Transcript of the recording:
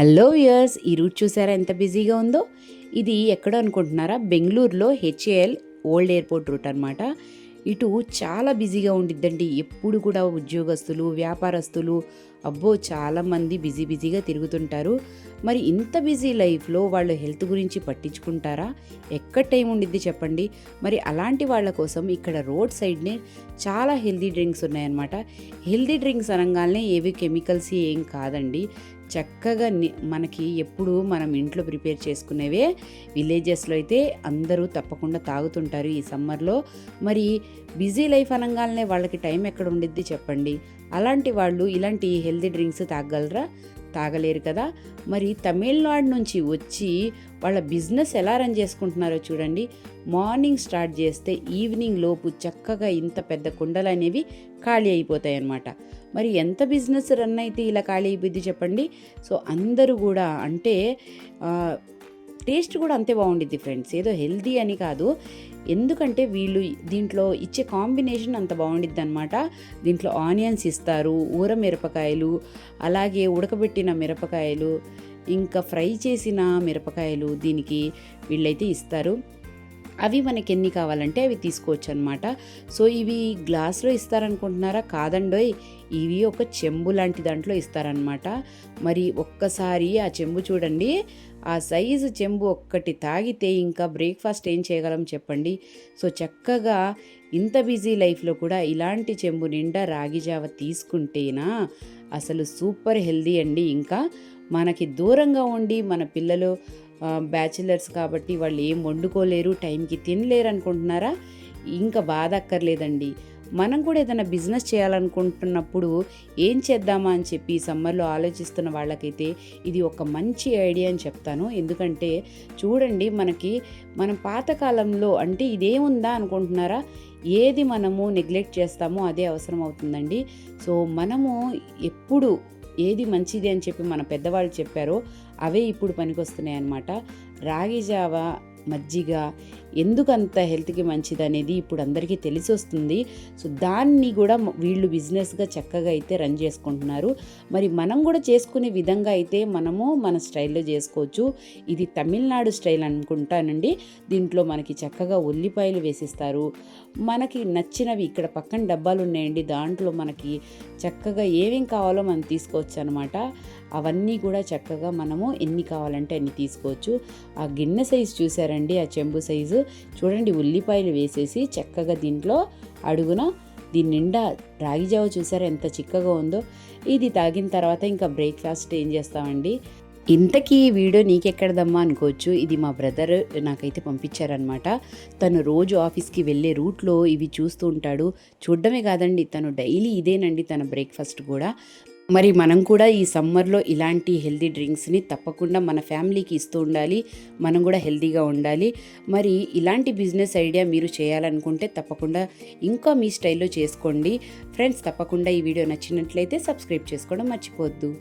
Hello years ఈ route చూసారా ఎంత బిజీగా ఉందో? ఇది ఎక్కడ అనుకుంటున్నారా? బెంగళూరులో హెచ్ఏఎల్ ఓల్డ్ ఎయిర్పోర్ట్ రూట్ అనమాట ఇటు చాలా బిజీగా ఉండిద్దండి. ఎప్పుడు కూడా ఉద్యోగస్తులు వ్యాపారస్తులు అబ్బో చాలామంది బిజీ బిజీగా తిరుగుతుంటారు. మరి ఇంత బిజీ లైఫ్లో వాళ్ళు హెల్త్ గురించి పట్టించుకుంటారా? ఎక్కడ టైం ఉండిద్ది చెప్పండి. మరి అలాంటి వాళ్ళ కోసం ఇక్కడ రోడ్ సైడ్నే చాలా హెల్దీ డ్రింక్స్ ఉన్నాయన్నమాట. హెల్దీ డ్రింక్స్ అనగానే ఏవి కెమికల్స్ ఏం కాదండి. చక్కగా మనకి ఎప్పుడు మనం ఇంట్లో ప్రిపేర్ చేసుకునేవే. విలేజెస్లో అయితే అందరూ తప్పకుండా తాగుతుంటారు ఈ సమ్మర్లో. మరి బిజీ లైఫ్ అనగానే వాళ్ళకి టైం ఎక్కడ ఉండిద్ది చెప్పండి. అలాంటి వాళ్ళు ఇలాంటి హెల్తీ డ్రింక్స్ తాగలరా? తాగలేరు కదా? మరి తమిళనాడు నుంచి వచ్చి వాళ్ళ బిజినెస్ ఎలా రన్ చేసుకుంటున్నారో చూడండి. మార్నింగ్ స్టార్ట్ చేస్తే ఈవినింగ్ లోపు చక్కగా ఇంత పెద్ద కుండలు అనేవి ఖాళీ అయిపోతాయి అన్నమాట మరి ఎంత బిజినెస్ రన్ అయితే ఇలా ఖాళీ అయిపోద్ది చెప్పండి? సో అందరూ కూడా అంటే టేస్ట్ కూడా అంతే బాగుండిద్ది ఫ్రెండ్స్. ఏదో హెల్దీ అని కాదు. ఎందుకంటే వీళ్ళు దీంట్లో ఇచ్చే కాంబినేషన్ అంత బాగుండిద్ది అనమాట దీంట్లో ఆనియన్స్ ఇస్తారు ఊర మిరపకాయలు అలాగే ఉడకబెట్టిన మిరపకాయలు ఇంకా ఫ్రై చేసిన మిరపకాయలు దీనికి వీళ్ళైతే ఇస్తారు. అవి మనకి ఎన్ని కావాలంటే అవి తీసుకోవచ్చు అనమాట సో ఇవి గ్లాస్లో ఇస్తారనుకుంటున్నారా? కాదండోయ్. ఇవి ఒక చెంబు లాంటి దాంట్లో ఇస్తారనమాట మరి ఒక్కసారి ఆ చెంబు చూడండి. ఆ సైజు చెంబు ఒక్కటి తాగితే ఇంకా బ్రేక్ఫాస్ట్ ఏం చేయగలం చెప్పండి? సో చక్కగా ఇంత బిజీ లైఫ్లో కూడా ఇలాంటి చెంబు నిండా రాగి జావ తీసుకుంటేనా అసలు సూపర్ హెల్దీ అండి. ఇంకా మనకి దూరంగా ఉండి మన పిల్లలు బ్యాచిలర్స్ కాబట్టి వాళ్ళు ఏం వండుకోలేరు టైంకి తినలేరు అనుకుంటున్నారా ఇంకా బాధ అక్కర్లేదండి మనం కూడా ఏదైనా బిజినెస్ చేయాలనుకుంటున్నప్పుడు ఏం చేద్దామా అని చెప్పి సమ్మర్లో ఆలోచిస్తున్న వాళ్ళకైతే ఇది ఒక మంచి ఐడియా అని చెప్తాను. ఎందుకంటే చూడండి మనకి మనం పాతకాలంలో అంటే ఇదేముందా అనుకుంటున్నారా? ఏది మనము నెగ్లెక్ట్ చేస్తామో అదే అవసరం అవుతుందండి. సో మనము ఎప్పుడు ఏది మంచిది అని చెప్పి మన పెద్దవాళ్ళు చెప్పారో అవే ఇప్పుడు పనికొస్తున్నాయి అన్నమాట రాగి జావ మజ్జిగ ఎందుకంత హెల్త్కి మంచిది అనేది ఇప్పుడు అందరికీ తెలిసి వస్తుంది సో దాన్ని కూడా వీళ్ళు బిజినెస్గా చక్కగా అయితే రన్ చేసుకుంటున్నారు. మరి మనం కూడా చేసుకునే విధంగా అయితే మనము మన స్టైల్లో చేసుకోవచ్చు. ఇది తమిళనాడు స్టైల్ అనుకుంటానండి. దీంట్లో మనకి చక్కగా ఉల్లిపాయలు వేసిస్తారు. మనకి నచ్చినవి ఇక్కడ పక్కన డబ్బాలు ఉన్నాయండి. దాంట్లో మనకి చక్కగా ఏమేం కావాలో మనం తీసుకోవచ్చు అనమాట అవన్నీ కూడా చక్కగా మనము ఎన్ని కావాలంటే అన్ని తీసుకోవచ్చు. ఆ గిన్నె సైజ్ చూసారు చూసారండి ఆ చెంబు సైజు. చూడండి ఉల్లిపాయలు వేసేసి చక్కగా దీంట్లో అడుగున దీని నిండా రాగి జావ చూసారా ఎంత చిక్కగా ఉందో. ఇది తాగిన తర్వాత ఇంకా బ్రేక్ఫాస్ట్ ఏం చేస్తామండి? ఇంతకీ ఈ వీడియో నీకెక్కడదమ్మా అనుకోవచ్చు. ఇది మా బ్రదర్ నాకైతే పంపించారనమాట తను రోజు ఆఫీస్కి వెళ్ళే రూట్లో ఇవి చూస్తూ ఉంటాడు. చూడడమే కాదండి తను డైలీ ఇదేనండి తన బ్రేక్ఫాస్ట్ కూడా. మరి మనం కూడా ఈ సమ్మర్లో ఇలాంటి హెల్దీ డ్రింక్స్ని తప్పకుండా మన ఫ్యామిలీకి ఇస్తూ ఉండాలి మనం కూడా హెల్దీగా ఉండాలి. మరి ఇలాంటి బిజినెస్ ఐడియా మీరు చేయాలనుకుంటే తప్పకుండా ఇంకా మీ స్టైల్లో చేసుకోండి. ఫ్రెండ్స్ తప్పకుండా ఈ వీడియో నచ్చినట్లయితే సబ్స్క్రైబ్ చేసుకోవడం మర్చిపోవద్దు.